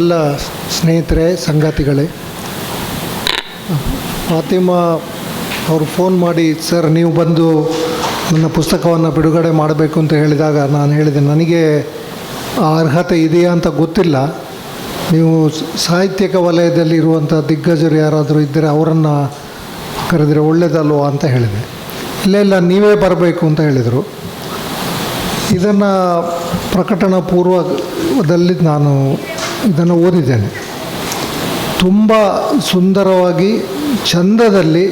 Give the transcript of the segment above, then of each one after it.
ಎಲ್ಲ ಸ್ನೇಹಿತರೆ, ಸಂಗಾತಿಗಳೇ, ಫಾತಿಮಾ ಅವರು ಫೋನ್ ಮಾಡಿ, ಸರ್, ನೀವು ಬಂದು ನನ್ನ ಪುಸ್ತಕವನ್ನು ಬಿಡುಗಡೆ ಮಾಡಬೇಕು ಅಂತ ಹೇಳಿದಾಗ ನಾನು ಹೇಳಿದೆ, ನನಗೆ ಆ ಅರ್ಹತೆ ಇದೆಯಾ ಅಂತ ಗೊತ್ತಿಲ್ಲ. ನೀವು ಸಾಹಿತ್ಯಿಕ ವಲಯದಲ್ಲಿ ಇರುವಂಥ ದಿಗ್ಗಜರು ಯಾರಾದರೂ ಇದ್ದರೆ ಅವರನ್ನು ಕರೆದರೆ ಒಳ್ಳೆಯದಲ್ವ ಅಂತ ಹೇಳಿದೆ. ಇಲ್ಲ ಇಲ್ಲ, ನೀವೇ ಬರಬೇಕು ಅಂತ ಹೇಳಿದರು. ಇದನ್ನು ಪ್ರಕಟಣಾ ಪೂರ್ವದಲ್ಲಿ ನಾನು ಇದನ್ನು ಓದಿದ್ದೇನೆ. ತುಂಬ ಸುಂದರವಾಗಿ ಚಂದದಲ್ಲಿ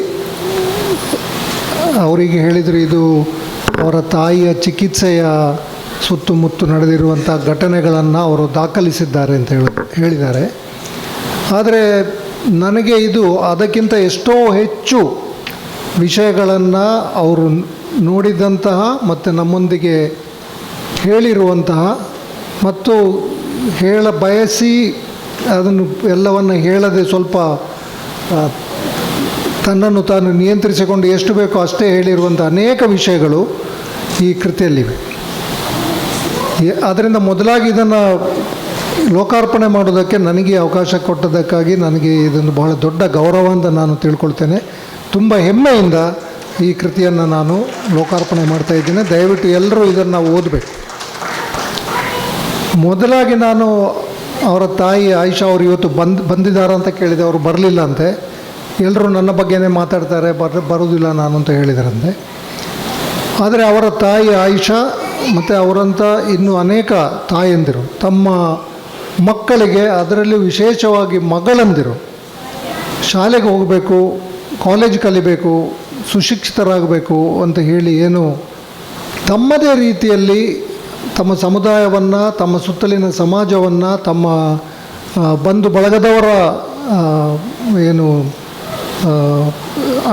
ಅವರಿಗೆ ಹೇಳಿದರು ಇದು ಅವರ ತಾಯಿಯ ಚಿಕಿತ್ಸೆಯ ಸುತ್ತಮುತ್ತ ನಡೆದಿರುವಂಥ ಘಟನೆಗಳನ್ನು ಅವರು ದಾಖಲಿಸಿದ್ದಾರೆ ಅಂತ ಹೇಳಿ, ಹೇಳಿದ್ದಾರೆ. ಆದರೆ ನನಗೆ ಇದು ಅದಕ್ಕಿಂತ ಎಷ್ಟೋ ಹೆಚ್ಚು ವಿಷಯಗಳನ್ನು ಅವರು ನೋಡಿದಂತಹ ಮತ್ತು ನಮ್ಮೊಂದಿಗೆ ಹೇಳಿರುವಂತಹ ಮತ್ತು ಹೇಳ ಬಯಸಿ ಅದನ್ನು ಎಲ್ಲವನ್ನು ಹೇಳದೆ ಸ್ವಲ್ಪ ತನ್ನನ್ನು ತಾನು ನಿಯಂತ್ರಿಸಿಕೊಂಡು ಎಷ್ಟು ಬೇಕೋ ಅಷ್ಟೇ ಹೇಳಿರುವಂಥ ಅನೇಕ ವಿಷಯಗಳು ಈ ಕೃತಿಯಲ್ಲಿವೆ. ಅದರಿಂದ ಮೊದಲಾಗಿ ಇದನ್ನು ಲೋಕಾರ್ಪಣೆ ಮಾಡೋದಕ್ಕೆ ನನಗೆ ಅವಕಾಶ ಕೊಟ್ಟದಕ್ಕಾಗಿ ನನಗೆ ಇದೊಂದು ಬಹಳ ದೊಡ್ಡ ಗೌರವ ಅಂತ ನಾನು ತಿಳ್ಕೊಳ್ತೇನೆ. ತುಂಬ ಹೆಮ್ಮೆಯಿಂದ ಈ ಕೃತಿಯನ್ನು ನಾನು ಲೋಕಾರ್ಪಣೆ ಮಾಡ್ತಾ ಇದ್ದೇನೆ. ದಯವಿಟ್ಟು ಎಲ್ಲರೂ ಇದನ್ನು ಓದಬೇಕು. ಮೊದಲಾಗಿ ನಾನು ಅವರ ತಾಯಿ ಆಯಿಷಾ ಅವರು ಇವತ್ತು ಬಂದು ಬಂದಿದ್ದಾರೆ ಅಂತ ಕೇಳಿದೆ, ಅವರು ಬರಲಿಲ್ಲ ಅಂತೆ. ಎಲ್ಲರೂ ನನ್ನ ಬಗ್ಗೆನೇ ಮಾತಾಡ್ತಾರೆ, ಬರ, ಬರೋದಿಲ್ಲ ನಾನು ಅಂತ ಹೇಳಿದ್ರಂತೆ. ಆದರೆ ಅವರ ತಾಯಿ ಆಯಿಷಾ ಮತ್ತು ಅವರಂಥ ಇನ್ನೂ ಅನೇಕ ತಾಯಂದಿರು, ತಮ್ಮ ಮಕ್ಕಳಿಗೆ ಅದರಲ್ಲಿ ವಿಶೇಷವಾಗಿ ಮಗಳಂದಿರು, ಶಾಲೆಗೆ ಹೋಗಬೇಕು, ಕಾಲೇಜ್ ಕಲಿಬೇಕು, ಸುಶಿಕ್ಷಿತರಾಗಬೇಕು ಅಂತ ಹೇಳಿ ಏನು ತಮ್ಮದೇ ರೀತಿಯಲ್ಲಿ ತಮ್ಮ ಸಮುದಾಯವನ್ನು, ತಮ್ಮ ಸುತ್ತಲಿನ ಸಮಾಜವನ್ನು, ತಮ್ಮ ಬಂಧು ಬಳಗದವರ ಏನು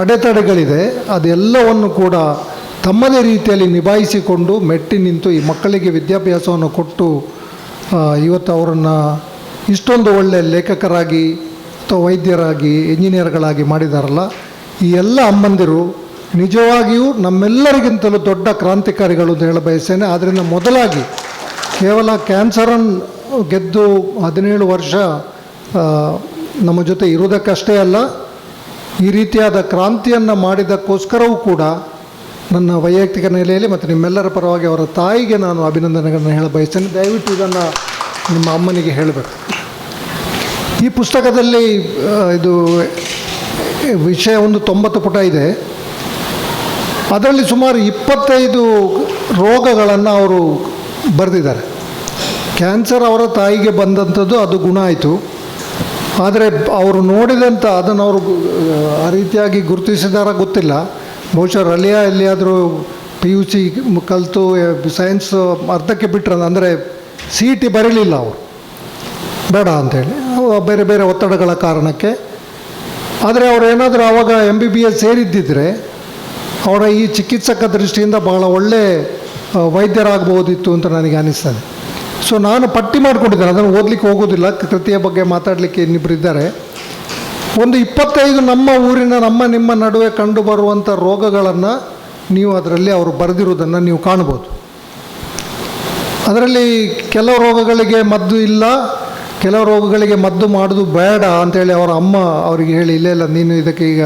ಅಡೆತಡೆಗಳಿದೆ. ಅದೆಲ್ಲವನ್ನು ಕೂಡ ತಮ್ಮದೇ ರೀತಿಯಲ್ಲಿ ನಿಭಾಯಿಸಿಕೊಂಡು ಮೆಟ್ಟಿ ನಿಂತು ಈ ಮಕ್ಕಳಿಗೆ ವಿದ್ಯಾಭ್ಯಾಸವನ್ನು ಕೊಟ್ಟು ಇವತ್ತು ಅವರನ್ನು ಇಷ್ಟೊಂದು ಒಳ್ಳೆಯ ಲೇಖಕರಾಗಿ ಅಥವಾ ವೈದ್ಯರಾಗಿ ಇಂಜಿನಿಯರ್ಗಳಾಗಿ ಮಾಡಿದಾರಲ್ಲ, ಈ ಎಲ್ಲ ಅಮ್ಮಂದಿರು ನಿಜವಾಗಿಯೂ ನಮ್ಮೆಲ್ಲರಿಗಿಂತಲೂ ದೊಡ್ಡ ಕ್ರಾಂತಿಕಾರಿಗಳು ಅಂತ ಹೇಳ ಬಯಸ್ತೇನೆ ಆದ್ದರಿಂದ ಮೊದಲಾಗಿ ಕೇವಲ ಕ್ಯಾನ್ಸರನ್ನು ಗೆದ್ದು ಹದಿನೇಳು ವರ್ಷ ನಮ್ಮ ಜೊತೆ ಇರುವುದಕ್ಕಷ್ಟೇ ಅಲ್ಲ, ಈ ರೀತಿಯಾದ ಕ್ರಾಂತಿಯನ್ನು ಮಾಡಿದಕ್ಕೋಸ್ಕರವೂ ಕೂಡ ನನ್ನ ವೈಯಕ್ತಿಕ ನೆಲೆಯಲ್ಲಿ ಮತ್ತು ನಿಮ್ಮೆಲ್ಲರ ಪರವಾಗಿ ಅವರ ತಾಯಿಗೆ ನಾನು ಅಭಿನಂದನೆಗಳನ್ನು ಹೇಳ ಬಯಸ್ತೇನೆ ದಯವಿಟ್ಟು ಇದನ್ನು ನಿಮ್ಮ ಅಮ್ಮನಿಗೆ ಹೇಳಬೇಕು. ಈ ಪುಸ್ತಕದಲ್ಲಿ ಇದು ವಿಷಯ ಒಂದು ತೊಂಬತ್ತು ಪುಟ ಇದೆ. ಅದರಲ್ಲಿ ಸುಮಾರು ಇಪ್ಪತ್ತೈದು ರೋಗಗಳನ್ನು ಅವರು ಬರೆದಿದ್ದಾರೆ. ಕ್ಯಾನ್ಸರ್ ಅವರ ತಾಯಿಗೆ ಬಂದಂಥದ್ದು ಅದು ಗುಣ ಆಯಿತು. ಆದರೆ ಅವರು ನೋಡಿದಂಥ ಅದನ್ನು ಅವರು, ಆ ರೀತಿಯಾಗಿ ಗುರುತಿಸಿದಾರ ಗೊತ್ತಿಲ್ಲ. ಬಹುಶಃ ರಲಿಯಾ ಎಲ್ಲಿಯಾದರೂ ಪಿ ಯು ಸಿ ಕಲಿತು ಸೈನ್ಸ್ ಅರ್ಧಕ್ಕೆ ಬಿಟ್ಟರೆ ಅಂದರೆ ಸಿ ಟಿ ಬರೀಲಿಲ್ಲ ಅವರು. ಬೇಡ ಅಂಥೇಳಿ ಬೇರೆ ಬೇರೆ ಒತ್ತಡಗಳ ಕಾರಣಕ್ಕೆ. ಆದರೆ ಅವರು ಏನಾದರೂ ಆವಾಗ ಎಂ ಬಿ ಬಿ ಎಸ್ ಸೇರಿದ್ದಿದ್ರೆ ಅವರ ಈ ಚಿಕಿತ್ಸಕ ದೃಷ್ಟಿಯಿಂದ ಬಹಳ ಒಳ್ಳೆ ವೈದ್ಯರಾಗಬಹುದಿತ್ತು ಅಂತ ನನಗೆ ಅನಿಸ್ತದೆ. ಸೊ ನಾನು ಪಟ್ಟಿ ಮಾಡ್ಕೊಂಡಿದ್ದೇನೆ. ಅದನ್ನು ಓದಲಿಕ್ಕೆ ಹೋಗೋದಿಲ್ಲ ಕೃತಿಯ ಬಗ್ಗೆ ಮಾತಾಡಲಿಕ್ಕೆ ಇನ್ನಿಬ್ಬರು ಇದ್ದಾರೆ. ಒಂದು ಇಪ್ಪತ್ತೈದು ನಮ್ಮ ಊರಿನ, ನಮ್ಮ ನಿಮ್ಮ ನಡುವೆ ಕಂಡು ಬರುವಂಥ ರೋಗಗಳನ್ನು ನೀವು ಅದರಲ್ಲಿ ಅವರು ಬರೆದಿರುವುದನ್ನು ನೀವು ಕಾಣ್ಬೋದು ಅದರಲ್ಲಿ ಕೆಲವು ರೋಗಗಳಿಗೆ ಮದ್ದು ಇಲ್ಲ, ಕೆಲವು ರೋಗಗಳಿಗೆ ಮದ್ದು ಮಾಡೋದು ಬೇಡ ಅಂತೇಳಿ ಅವರ ಅಮ್ಮ ಅವರಿಗೆ ಹೇಳಿ, ಇಲ್ಲ ಇಲ್ಲ, ನೀನು ಇದಕ್ಕೆ ಈಗ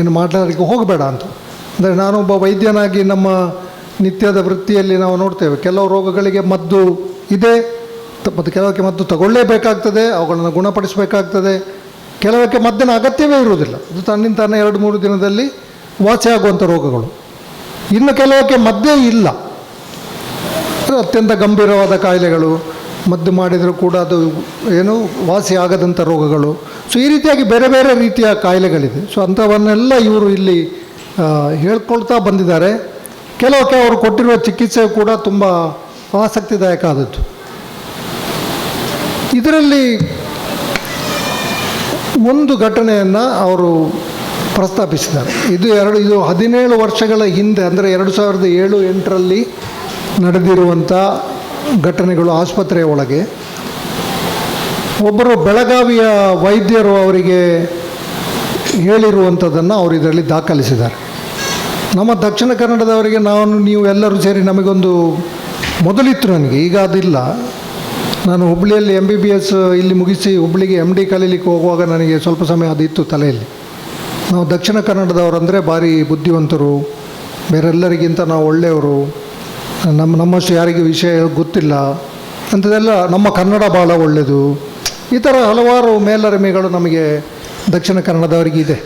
ಏನು ಮಾಡಲಿಕ್ಕೆ ಹೋಗಬೇಡ ಅಂತ. ಅಂದರೆ ನಾನೊಬ್ಬ ವೈದ್ಯನಾಗಿ ನಮ್ಮ ನಿತ್ಯದ ವೃತ್ತಿಯಲ್ಲಿ ನಾವು ನೋಡ್ತೇವೆ. ಕೆಲವು ರೋಗಗಳಿಗೆ ಮದ್ದು ಇದೆ. ಮತ್ತು ಕೆಲವಕ್ಕೆ ಮದ್ದು ತಗೊಳ್ಳೇಬೇಕಾಗ್ತದೆ, ಅವುಗಳನ್ನು ಗುಣಪಡಿಸಬೇಕಾಗ್ತದೆ. ಕೆಲವಕ್ಕೆ ಮದ್ದಿನ ಅಗತ್ಯವೇ ಇರುವುದಿಲ್ಲ. ಅದು ತನ್ನಿಂದ ತಾನೇ ಎರಡು, ಮೂರು ದಿನದಲ್ಲಿ ವಾಸಿ ಆಗುವಂಥ ರೋಗಗಳು. ಇನ್ನು ಕೆಲವಕ್ಕೆ ಮದ್ದೇ ಇಲ್ಲ. ಅತ್ಯಂತ ಗಂಭೀರವಾದ ಕಾಯಿಲೆಗಳು. ಮದ್ದು ಮಾಡಿದರೂ ಕೂಡ ಅದು ಏನು ವಾಸಿ ಆಗದಂಥ ರೋಗಗಳು. ಸೊ ಈ ರೀತಿಯಾಗಿ ಬೇರೆ ಬೇರೆ ರೀತಿಯ ಕಾಯಿಲೆಗಳಿದೆ. ಸೊ ಅಂಥವನ್ನೆಲ್ಲ ಇವರು ಇಲ್ಲಿ ಹೇಳ್ಕೊಳ್ತಾ ಬಂದಿದ್ದಾರೆ. ಕೆಲವಕ್ಕೆ ಅವರು ಕೊಟ್ಟಿರುವ ಚಿಕಿತ್ಸೆ ಕೂಡ ತುಂಬ ಆಸಕ್ತಿದಾಯಕ ಆದದ್ದು. ಇದರಲ್ಲಿ ಒಂದು ಘಟನೆಯನ್ನು ಅವರು ಪ್ರಸ್ತಾಪಿಸಿದ್ದಾರೆ. ಇದು ಎರಡು, ಇದು ಹದಿನೇಳು ವರ್ಷಗಳ ಹಿಂದೆ, ಅಂದರೆ ಎರಡು ಸಾವಿರದ ಏಳು ಎಂಟರಲ್ಲಿ ನಡೆದಿರುವಂಥ ಘಟನೆಗಳು ಆಸ್ಪತ್ರೆಯ ಒಳಗೆ. ಒಬ್ಬರು ಬೆಳಗಾವಿಯ ವೈದ್ಯರು ಅವರಿಗೆ ಹೇಳಿರುವಂಥದ್ದನ್ನು ಅವರು ಇದರಲ್ಲಿ ದಾಖಲಿಸಿದ್ದಾರೆ. ನಮ್ಮ ದಕ್ಷಿಣ ಕನ್ನಡದವರಿಗೆ ನಾನು, ನೀವು ಎಲ್ಲರೂ ಸೇರಿ ನಮಗೊಂದು ಮೊದಲಿತ್ತು ನನಗೆ, ಈಗ ಅದಿಲ್ಲ. ನಾನು ಹುಬ್ಬಳ್ಳಿಯಲ್ಲಿ ಎಂ ಬಿ ಬಿ ಎಸ್ ಇಲ್ಲಿ ಮುಗಿಸಿ ಹುಬ್ಬಳ್ಳಿಗೆ ಎಂ ಡಿ ಕಲೀಲಿಕ್ಕೆ ಹೋಗುವಾಗ ನನಗೆ ಸ್ವಲ್ಪ ಸಮಯ ಅದು ಇತ್ತು ತಲೆಯಲ್ಲಿ. ನಾವು ದಕ್ಷಿಣ ಕನ್ನಡದವರಂದರೆ ಭಾರಿ ಬುದ್ಧಿವಂತರು, ಬೇರೆಲ್ಲರಿಗಿಂತ ನಾವು ಒಳ್ಳೆಯವರು, ನಮ್ಮ, ನಮ್ಮಷ್ಟು ಯಾರಿಗೆ ವಿಷಯ ಗೊತ್ತಿಲ್ಲ. ಅಂಥದ್ದೆಲ್ಲ ನಮ್ಮ ಕನ್ನಡ ಭಾಳ ಒಳ್ಳೆಯದು. ಈ ಥರ ಹಲವಾರು ಮೇಲರಿಮೆಗಳು ನಮಗೆ ದಕ್ಷಿಣ ಕನ್ನಡದವರಿಗೆ ಇದೆ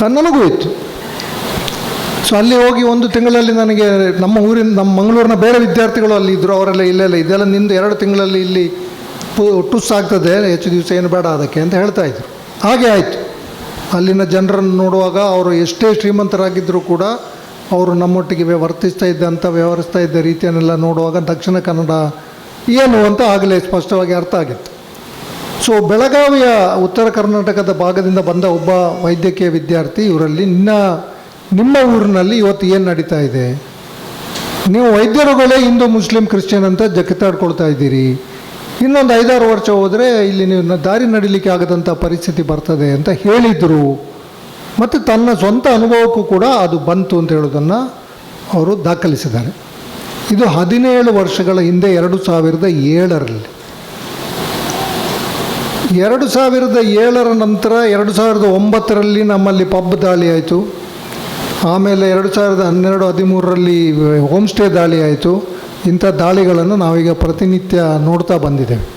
ಅದು ನನಗೂ ಇತ್ತು. ಸೊ ಅಲ್ಲಿ ಹೋಗಿ ಒಂದು ತಿಂಗಳಲ್ಲಿ ನನಗೆ ನಮ್ಮ ಊರಿನ, ನಮ್ಮ ಮಂಗಳೂರಿನ ಬೇರೆ ವಿದ್ಯಾರ್ಥಿಗಳು ಅಲ್ಲಿ ಇದ್ದರು ಅವರೆಲ್ಲ ಇಲ್ಲೆಲ್ಲ ಇದೆಲ್ಲ ನಿಂದು ಎರಡು ತಿಂಗಳಲ್ಲಿ ಇಲ್ಲಿ ಟುಸ್ ಆಗ್ತದೆ, ಹೆಚ್ಚು ದಿವಸ ಏನು ಬೇಡ ಅದಕ್ಕೆ ಅಂತ ಹೇಳ್ತಾ ಇದ್ರು. ಹಾಗೆ ಆಯಿತು. ಅಲ್ಲಿನ ಜನರನ್ನು ನೋಡುವಾಗ ಅವರು ಎಷ್ಟೇ ಶ್ರೀಮಂತರಾಗಿದ್ದರೂ ಕೂಡ ಅವರು ನಮ್ಮೊಟ್ಟಿಗೆ ವರ್ತಿಸ್ತಾ ಇದ್ದಂಥ ವ್ಯವಹರಿಸ್ತಾ ಇದ್ದ ರೀತಿಯನ್ನೆಲ್ಲ ನೋಡುವಾಗ ದಕ್ಷಿಣ ಕನ್ನಡ ಏನು ಅಂತ ಆಗಲೇ ಸ್ಪಷ್ಟವಾಗಿ ಅರ್ಥ ಆಗಿತ್ತು. ಸೊ ಬೆಳಗಾವಿಯ ಉತ್ತರ ಕರ್ನಾಟಕದ ಭಾಗದಿಂದ ಬಂದ ಒಬ್ಬ ವೈದ್ಯಕೀಯ ವಿದ್ಯಾರ್ಥಿ, ಇವರಲ್ಲಿ ನಿನ್ನ ನಿಮ್ಮ ಊರಿನಲ್ಲಿ ಇವತ್ತು ಏನು ನಡೀತಾ ಇದೆ? ನೀವು ವೈದ್ಯರುಗಳೇ ಹಿಂದೂ, ಮುಸ್ಲಿಂ, ಕ್ರಿಶ್ಚಿಯನ್ ಅಂತ ಜಗತ್ತಾಡ್ಕೊಳ್ತಾ ಇದ್ದೀರಿ. ಇನ್ನೊಂದು ಐದಾರು ವರ್ಷ ಹೋದರೆ ಇಲ್ಲಿ ನೀವು ದಾರಿ ನಡೀಲಿಕ್ಕೆ ಆಗದಂಥ ಪರಿಸ್ಥಿತಿ ಬರ್ತದೆ ಅಂತ ಹೇಳಿದರು. ಮತ್ತು ತನ್ನ ಸ್ವಂತ ಅನುಭವಕ್ಕೂ ಕೂಡ ಅದು ಬಂತು ಅಂತ ಹೇಳೋದನ್ನು ಅವರು ದಾಖಲಿಸಿದ್ದಾರೆ. ಇದು ಹದಿನೇಳು ವರ್ಷಗಳ ಹಿಂದೆ ಎರಡು ಸಾವಿರದ ಏಳರಲ್ಲಿ. ಎರಡು ಸಾವಿರದ ಏಳರ ನಂತರ ಎರಡು ಸಾವಿರದ ಒಂಬತ್ತರಲ್ಲಿ ನಮ್ಮಲ್ಲಿ ಪಬ್ ದಾಳಿ ಆಯಿತು. ಆಮೇಲೆ ಎರಡು ಸಾವಿರದ ಹನ್ನೆರಡು ಹದಿಮೂರರಲ್ಲಿ ಹೋಮ್ ಸ್ಟೇ ದಾಳಿ ಆಯಿತು. ಇಂಥ ದಾಳಿಗಳನ್ನು ನಾವೀಗ ಪ್ರತಿನಿತ್ಯ ನೋಡ್ತಾ ಬಂದಿದ್ದೇವೆ.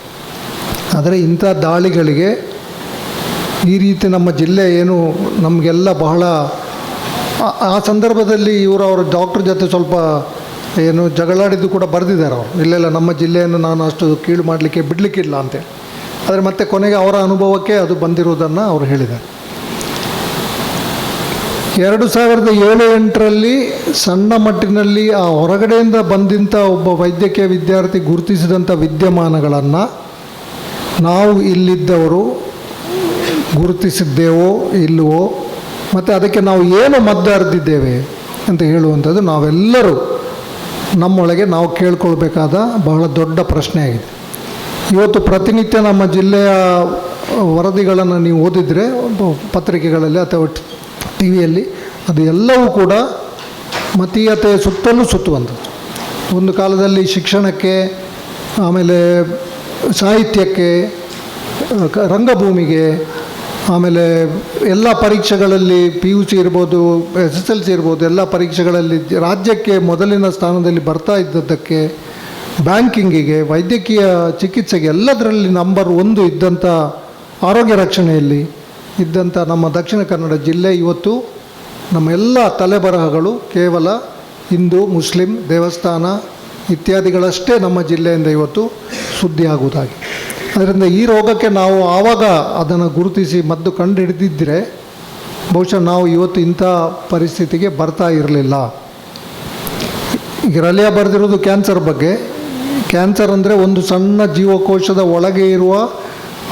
ಆದರೆ ಇಂಥ ದಾಳಿಗಳಿಗೆ ಈ ರೀತಿ ನಮ್ಮ ಜಿಲ್ಲೆ ಏನು ನಮಗೆಲ್ಲ ಬಹಳ ಆ- ಸಂದರ್ಭದಲ್ಲಿ ಇವರು ಅವರ ಡಾಕ್ಟ್ರ್ ಜೊತೆ ಸ್ವಲ್ಪ ಏನು ಜಗಳಾಡಿದ್ದು ಕೂಡ ಬರೆದಿದ್ದಾರೆ ಅವರು. ಇಲ್ಲೆಲ್ಲ ನಮ್ಮ ಜಿಲ್ಲೆಯನ್ನು ನಾನು ಅಷ್ಟು ಕೀಳು ಮಾಡಲಿಕ್ಕೆ ಬಿಡಲಿಕ್ಕಿಲ್ಲ ಅಂತೇಳಿ. ಆದರೆ ಮತ್ತೆ ಕೊನೆಗೆ ಅವರ ಅನುಭವಕ್ಕೆ ಅದು ಬಂದಿರುವುದನ್ನು ಅವರು ಹೇಳಿದ್ದಾರೆ. ಎರಡು ಸಾವಿರದ ಏಳು ಎಂಟರಲ್ಲಿ ಸಣ್ಣ ಮಟ್ಟಿನಲ್ಲಿ ಆ ಹೊರಗಡೆಯಿಂದ ಬಂದಂಥ ಒಬ್ಬ ವೈದ್ಯಕೀಯ ವಿದ್ಯಾರ್ಥಿ ಗುರುತಿಸಿದಂಥ ವಿದ್ಯಮಾನಗಳನ್ನು ನಾವು ಇಲ್ಲಿದ್ದವರು ಗುರುತಿಸಿದ್ದೇವೋ ಇಲ್ಲವೋ, ಮತ್ತು ಅದಕ್ಕೆ ನಾವು ಏನು ಮದ್ದು ಅರ್ದಿದ್ದೇವೆ ಅಂತ ಹೇಳುವಂಥದ್ದು ನಾವೆಲ್ಲರೂ ನಮ್ಮೊಳಗೆ ನಾವು ಕೇಳ್ಕೊಳ್ಬೇಕಾದ ಬಹಳ ದೊಡ್ಡ ಪ್ರಶ್ನೆ ಆಗಿದೆ. ಇವತ್ತು ಪ್ರತಿನಿತ್ಯ ನಮ್ಮ ಜಿಲ್ಲೆಯ ವರದಿಗಳನ್ನು ನೀವು ಓದಿದರೆ, ಪತ್ರಿಕೆಗಳಲ್ಲಿ ಅಥವಾ ಟಿ ವಿಯಲ್ಲಿ ಅದು ಎಲ್ಲವೂ ಕೂಡ ಮತೀಯತೆ ಸುತ್ತಲೂ ಸುತ್ತುವಂಥದ್ದು. ಒಂದು ಕಾಲದಲ್ಲಿ ಶಿಕ್ಷಣಕ್ಕೆ, ಆಮೇಲೆ ಸಾಹಿತ್ಯಕ್ಕೆ ರಂಗಭೂಮಿಗೆ, ಆಮೇಲೆ ಎಲ್ಲ ಪರೀಕ್ಷೆಗಳಲ್ಲಿ ಪಿ ಯು ಸಿ ಇರ್ಬೋದು, ಎಸ್ ಎಸ್ ಎಲ್ ಸಿ ಇರ್ಬೋದು, ಎಲ್ಲ ಪರೀಕ್ಷೆಗಳಲ್ಲಿ ರಾಜ್ಯಕ್ಕೆ ಮೊದಲಿನ ಸ್ಥಾನದಲ್ಲಿ ಬರ್ತಾ ಇದ್ದದ್ದಕ್ಕೆ ಬ್ಯಾಂಕಿಂಗಿಗೆ, ವೈದ್ಯಕೀಯ ಚಿಕಿತ್ಸೆಗೆ ಎಲ್ಲದರಲ್ಲಿ ನಂಬರ್ ಒಂದು ಇದ್ದಂಥ ಆರೋಗ್ಯ ರಕ್ಷಣೆಯಲ್ಲಿ ಇದ್ದಂಥ ನಮ್ಮ ದಕ್ಷಿಣ ಕನ್ನಡ ಜಿಲ್ಲೆ ಇವತ್ತು ನಮ್ಮ ಎಲ್ಲ ತಲೆಬರಹಗಳು ಕೇವಲ ಹಿಂದೂ, ಮುಸ್ಲಿಂ, ದೇವಸ್ಥಾನ ಇತ್ಯಾದಿಗಳಷ್ಟೇ ನಮ್ಮ ಜಿಲ್ಲೆಯಿಂದ ಇವತ್ತು ಸುದ್ದಿ ಆಗುವುದಾಗಿ ಅದರಿಂದ ಈ ರೋಗಕ್ಕೆ ನಾವು ಆವಾಗ ಅದನ್ನು ಗುರುತಿಸಿ ಮದ್ದು ಕಂಡು ಹಿಡಿದಿದ್ದರೆ ಬಹುಶಃ ನಾವು ಇವತ್ತು ಇಂಥ ಪರಿಸ್ಥಿತಿಗೆ ಬರ್ತಾ ಇರಲಿಲ್ಲ. ಈಗ ರಲಿಯ ಬರೆದಿರೋದು ಕ್ಯಾನ್ಸರ್ ಬಗ್ಗೆ. ಕ್ಯಾನ್ಸರ್ ಅಂದರೆ ಒಂದು ಸಣ್ಣ ಜೀವಕೋಶದ ಒಳಗೆ ಇರುವ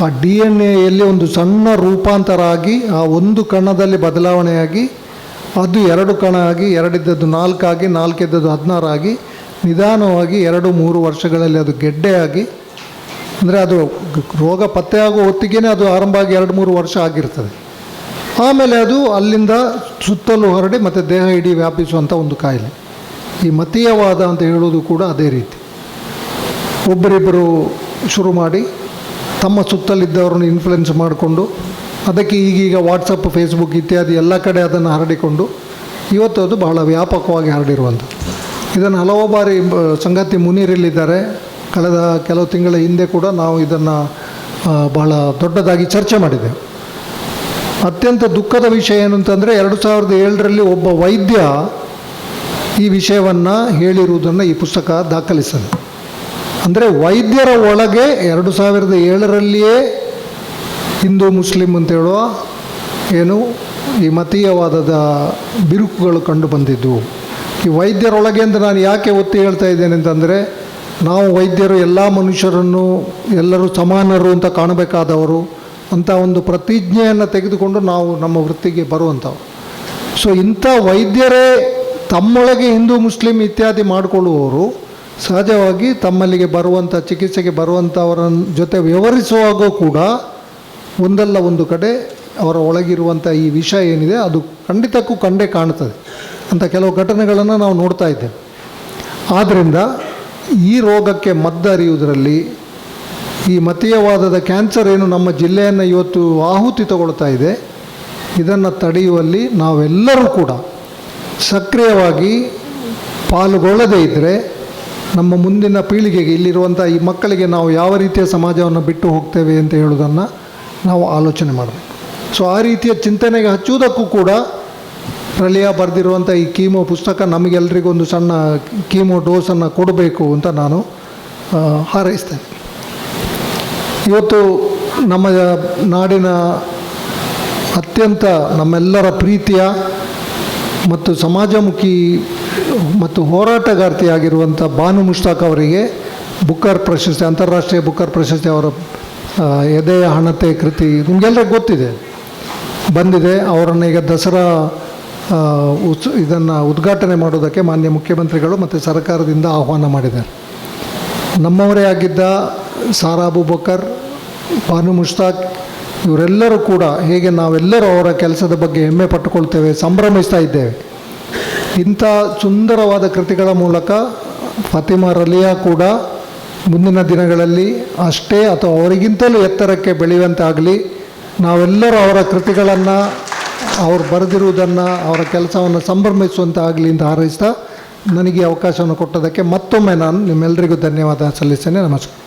ಆ ಡಿ ಎನ್ ಎಯಲ್ಲಿ ಒಂದು ಸಣ್ಣ ರೂಪಾಂತರ ಆಗಿ ಆ ಒಂದು ಕಣದಲ್ಲಿ ಬದಲಾವಣೆಯಾಗಿ, ಅದು ಎರಡು ಕಣ ಆಗಿ ಎರಡಿದ್ದದ್ದು ನಾಲ್ಕಾಗಿ, ನಾಲ್ಕಿದ್ದದ್ದು ಹದಿನಾರಾಗಿ, ನಿಧಾನವಾಗಿ ಎರಡು, ಮೂರು ವರ್ಷಗಳಲ್ಲಿ ಅದು ಗೆಡ್ಡೆಯಾಗಿ, ಅಂದರೆ ಅದು ರೋಗ ಪತ್ತೆಯಾಗುವ ಹೊತ್ತಿಗೆ ಅದು ಆರಂಭ ಆಗಿ ಎರಡು, ಮೂರು ವರ್ಷ ಆಗಿರ್ತದೆ. ಆಮೇಲೆ ಅದು ಅಲ್ಲಿಂದ ಸುತ್ತಲೂ ಹೊರಡಿ ಮತ್ತು ದೇಹ ಇಡೀ ವ್ಯಾಪಿಸುವಂಥ ಒಂದು ಕಾಯಿಲೆ. ಈ ಮತೀಯವಾದ ಅಂತ ಹೇಳೋದು ಕೂಡ ಅದೇ ರೀತಿ. ಒಬ್ಬರಿಬ್ಬರು ಶುರು ಮಾಡಿ ತಮ್ಮ ಸುತ್ತಲಿದ್ದವರನ್ನು ಇನ್ಫ್ಲುಯೆನ್ಸ್ ಮಾಡಿಕೊಂಡು, ಅದಕ್ಕೆ ಈಗೀಗ ವಾಟ್ಸಪ್ ಫೇಸ್ಬುಕ್ ಇತ್ಯಾದಿ ಎಲ್ಲ ಕಡೆ ಅದನ್ನು ಹರಡಿಕೊಂಡು, ಇವತ್ತು ಅದು ಬಹಳ ವ್ಯಾಪಕವಾಗಿ ಹರಡಿರುವಂಥದ್ದು. ಇದನ್ನು ಹಲವು ಬಾರಿ ಸಂಗತಿ ಮುನೀರಲ್ಲಿದ್ದಾರೆ ಕಳೆದ ಕೆಲವು ತಿಂಗಳ ಹಿಂದೆ ಕೂಡ ನಾವು ಇದನ್ನು ಬಹಳ ದೊಡ್ಡದಾಗಿ ಚರ್ಚೆ ಮಾಡಿದ್ದೆವು ಅತ್ಯಂತ ದುಃಖದ ವಿಷಯ ಏನು ಅಂತಂದರೆ, ಎರಡು ಸಾವಿರದ ಏಳರಲ್ಲಿ ಒಬ್ಬ ವೈದ್ಯ ಈ ವಿಷಯವನ್ನು ಹೇಳಿರುವುದನ್ನು ಈ ಪುಸ್ತಕ ದಾಖಲಿಸ್ತದೆ ಅಂದರೆ ವೈದ್ಯರ ಒಳಗೆ ಎರಡು ಸಾವಿರದ ಏಳರಲ್ಲಿಯೇ ಹಿಂದೂ ಮುಸ್ಲಿಂ ಅಂತ ಹೇಳುವ ಏನು ಈ ಮತೀಯವಾದದ ಬಿರುಕುಗಳು ಕಂಡು ಬಂದಿದ್ದವು ಈ ವೈದ್ಯರೊಳಗೆ ಅಂತ ನಾನು ಯಾಕೆ ಒತ್ತಿ ಹೇಳ್ತಾ ಇದ್ದೇನೆ ಅಂತಂದರೆ, ನಾವು ವೈದ್ಯರು ಎಲ್ಲ ಮನುಷ್ಯರನ್ನು, ಎಲ್ಲರೂ ಸಮಾನರು ಅಂತ ಕಾಣಬೇಕಾದವರು, ಅಂತ ಒಂದು ಪ್ರತಿಜ್ಞೆಯನ್ನು ತೆಗೆದುಕೊಂಡು ನಾವು ನಮ್ಮ ವೃತ್ತಿಗೆ ಬರುವಂಥವು ಸೊ ಇಂಥ ವೈದ್ಯರೇ ತಮ್ಮೊಳಗೆ ಹಿಂದೂ ಮುಸ್ಲಿಂ ಇತ್ಯಾದಿ ಮಾಡಿಕೊಳ್ಳುವವರು ಸಹಜವಾಗಿ ತಮ್ಮಲ್ಲಿಗೆ ಬರುವಂಥ ಚಿಕಿತ್ಸೆಗೆ ಬರುವಂಥವರ ಜೊತೆ ವ್ಯವಹರಿಸುವಾಗ ಕೂಡ ಒಂದಲ್ಲ ಒಂದು ಕಡೆ ಅವರ ಒಳಗಿರುವಂಥ ಈ ವಿಷ ಏನಿದೆ, ಅದು ಖಂಡಿತಕ್ಕೂ ಕಂಡೇ ಕಾಣುತ್ತದೆ ಅಂತ ಕೆಲವು ಘಟನೆಗಳನ್ನು ನಾವು ನೋಡ್ತಾ ಇದ್ದೇವೆ. ಆದ್ದರಿಂದ ಈ ರೋಗಕ್ಕೆ ಮದ್ದರಿಯುವುದರಲ್ಲಿ ಈ ಮತೀಯವಾದದ ಕ್ಯಾನ್ಸರ್ ಏನು ನಮ್ಮ ಜಿಲ್ಲೆಯನ್ನು ಇವತ್ತು ಆಹುತಿ ತಗೊಳ್ತಾ ಇದೆ, ಇದನ್ನು ತಡೆಯುವಲ್ಲಿ ನಾವೆಲ್ಲರೂ ಕೂಡ ಸಕ್ರಿಯವಾಗಿ ಪಾಲ್ಗೊಳ್ಳದೇ ಇದ್ದರೆ ನಮ್ಮ ಮುಂದಿನ ಪೀಳಿಗೆಗೆ ಇಲ್ಲಿರುವಂಥ ಈ ಮಕ್ಕಳಿಗೆ ನಾವು ಯಾವ ರೀತಿಯ ಸಮಾಜವನ್ನು ಬಿಟ್ಟು ಹೋಗ್ತೇವೆ ಅಂತ ಹೇಳೋದನ್ನು ನಾವು ಆಲೋಚನೆ ಮಾಡಬೇಕು. ಸೊ, ಆ ರೀತಿಯ ಚಿಂತನೆಗೆ ಹಚ್ಚುವುದಕ್ಕೂ ಕೂಡ ಪ್ರಳಯ ಬರೆದಿರುವಂಥ ಈ ಕೀಮೋ ಪುಸ್ತಕ ನಮಗೆಲ್ಲರಿಗೂ ಒಂದು ಸಣ್ಣ ಕೀಮೋ ಡೋಸನ್ನು ಕೊಡಬೇಕು ಅಂತ ನಾನು ಹಾರೈಸ್ತೇನೆ. ಇವತ್ತು ನಮ್ಮ ನಾಡಿನ ಅತ್ಯಂತ ನಮ್ಮೆಲ್ಲರ ಪ್ರೀತಿಯ ಮತ್ತು ಸಮಾಜಮುಖಿ ಮತ್ತು ಹೋರಾಟಗಾರ್ತಿಯಾಗಿರುವಂಥ ಬಾನು ಮುಷ್ತಾಕ್ ಅವರಿಗೆ ಬುಕ್ಕರ್ ಪ್ರಶಸ್ತಿ, ಅಂತಾರಾಷ್ಟ್ರೀಯ ಬುಕ್ಕರ್ ಪ್ರಶಸ್ತಿ ಅವರ ಎದೆಯ ಹಣತೆ ಕೃತಿ ನಿಮಗೆಲ್ಲರಿಗೂ ಗೊತ್ತಿದೆ. ಬಂದಿದೆ. ಅವರನ್ನು ಈಗ ದಸರಾ ಉತ್ಸ, ಇದನ್ನು ಉದ್ಘಾಟನೆ ಮಾಡೋದಕ್ಕೆ ಮಾನ್ಯ ಮುಖ್ಯಮಂತ್ರಿಗಳು ಮತ್ತು ಸರ್ಕಾರದಿಂದ ಆಹ್ವಾನ ಮಾಡಿದ್ದಾರೆ. ನಮ್ಮವರೇ ಆಗಿದ್ದ ಸಾರಾಬು ಅಬೂಬಕರ್ ಬಾನು ಮುಷ್ತಾಕ್, ಇವರೆಲ್ಲರೂ ಕೂಡ ಹೇಗೆ ನಾವೆಲ್ಲರೂ ಅವರ ಕೆಲಸದ ಬಗ್ಗೆ ಹೆಮ್ಮೆ ಪಟ್ಟುಕೊಳ್ತೇವೆ, ಸಂಭ್ರಮಿಸ್ತಾ ಇದ್ದೇವೆ. ಇಂಥ ಸುಂದರವಾದ ಕೃತಿಗಳ ಮೂಲಕ ಫತಿಮಾ ರಲಿಯಾ ಕೂಡ ಮುಂದಿನ ದಿನಗಳಲ್ಲಿ ಅಷ್ಟೇ ಅಥವಾ ಅವರಿಗಿಂತಲೂ ಎತ್ತರಕ್ಕೆ ಬೆಳೆಯುವಂತೆ ಆಗಲಿ, ನಾವೆಲ್ಲರೂ ಅವರ ಕೃತಿಗಳನ್ನು, ಅವರು ಬರೆದಿರುವುದನ್ನು, ಅವರ ಕೆಲಸವನ್ನು ಸಂಭ್ರಮಿಸುವಂತೆ ಆಗಲಿ ಅಂತ ಹಾರೈಸ್ತಾ ನನಗೆ ಅವಕಾಶವನ್ನು ಕೊಟ್ಟದಕ್ಕೆ ಮತ್ತೊಮ್ಮೆ ನಾನು ನಿಮ್ಮೆಲ್ಲರಿಗೂ ಧನ್ಯವಾದ ಸಲ್ಲಿಸ್ತೇನೆ. ನಮಸ್ಕಾರ.